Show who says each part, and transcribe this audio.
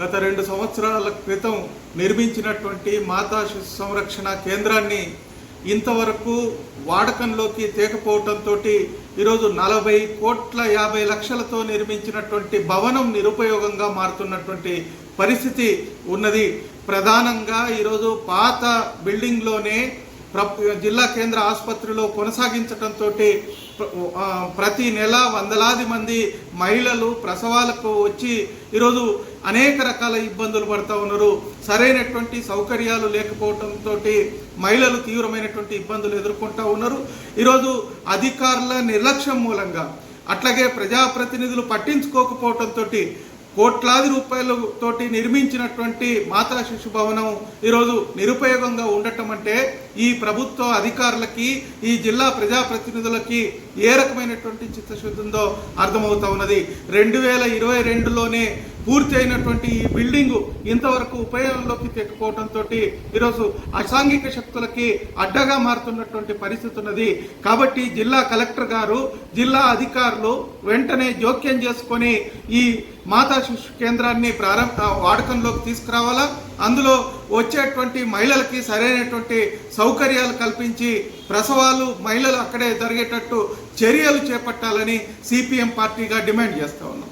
Speaker 1: గత రెండు సంవత్సరాల క్రితం నిర్మించినటువంటి మాతా శిశు సంరక్షణ కేంద్రాన్ని ఇంతవరకు వాడకంలోకి తేకపోవటంతో ఈరోజు నలభై కోట్ల యాభై లక్షలతో నిర్మించినటువంటి భవనం నిరుపయోగంగా మారుతున్నటువంటి పరిస్థితి ఉన్నది. ప్రధానంగా ఈరోజు పాత బిల్డింగ్లోనే జిల్లా కేంద్ర ఆసుపత్రిలో కొనసాగించడంతో ప్రతి నెల వందలాది మంది మహిళలు ప్రసవాలకు వచ్చి ఈరోజు అనేక రకాల ఇబ్బందులు పడుతూ ఉన్నారు. సరైనటువంటి సౌకర్యాలు లేకపోవడంతో మహిళలు తీవ్రమైనటువంటి ఇబ్బందులు ఎదుర్కొంటూ ఉన్నారు. ఈరోజు అధికారుల నిర్లక్ష్యం మూలంగా అట్లాగే ప్రజాప్రతినిధులు పట్టించుకోకపోవడంతో కోట్లాది రూపాయలతోటి నిర్మించినటువంటి మాతా శిశు భవనం ఈరోజు నిరుపయోగంగా ఉండటం అంటే ఈ ప్రభుత్వ అధికారులకి ఈ జిల్లా ప్రజాప్రతినిధులకి ఏ రకమైనటువంటి చిత్తశుద్ధి ఉందో అర్థమవుతా ఉన్నది. రెండు వేల ఇరవై రెండులోనే పూర్తి అయినటువంటి ఈ బిల్డింగు ఇంతవరకు ఉపయోగంలోకి తెక్కుపోవడంతో ఈరోజు అసాంఘిక శక్తులకి అడ్డగా మారుతున్నటువంటి పరిస్థితి ఉన్నది. కాబట్టి జిల్లా కలెక్టర్ గారు జిల్లా అధికారులు వెంటనే జోక్యం చేసుకొని ఈ మాతా శిశు కేంద్రాన్ని ప్రారంభ వాడకంలోకి తీసుకురావాలా? అందులో వచ్చేటువంటి మహిళలకి సరైనటువంటి సౌకర్యాలు కల్పించి ప్రసవాలు మహిళలు అక్కడే జరిగేటట్టు చర్యలు చేపట్టాలని సిపిఎం పార్టీగా డిమాండ్ చేస్తూ ఉన్నాం.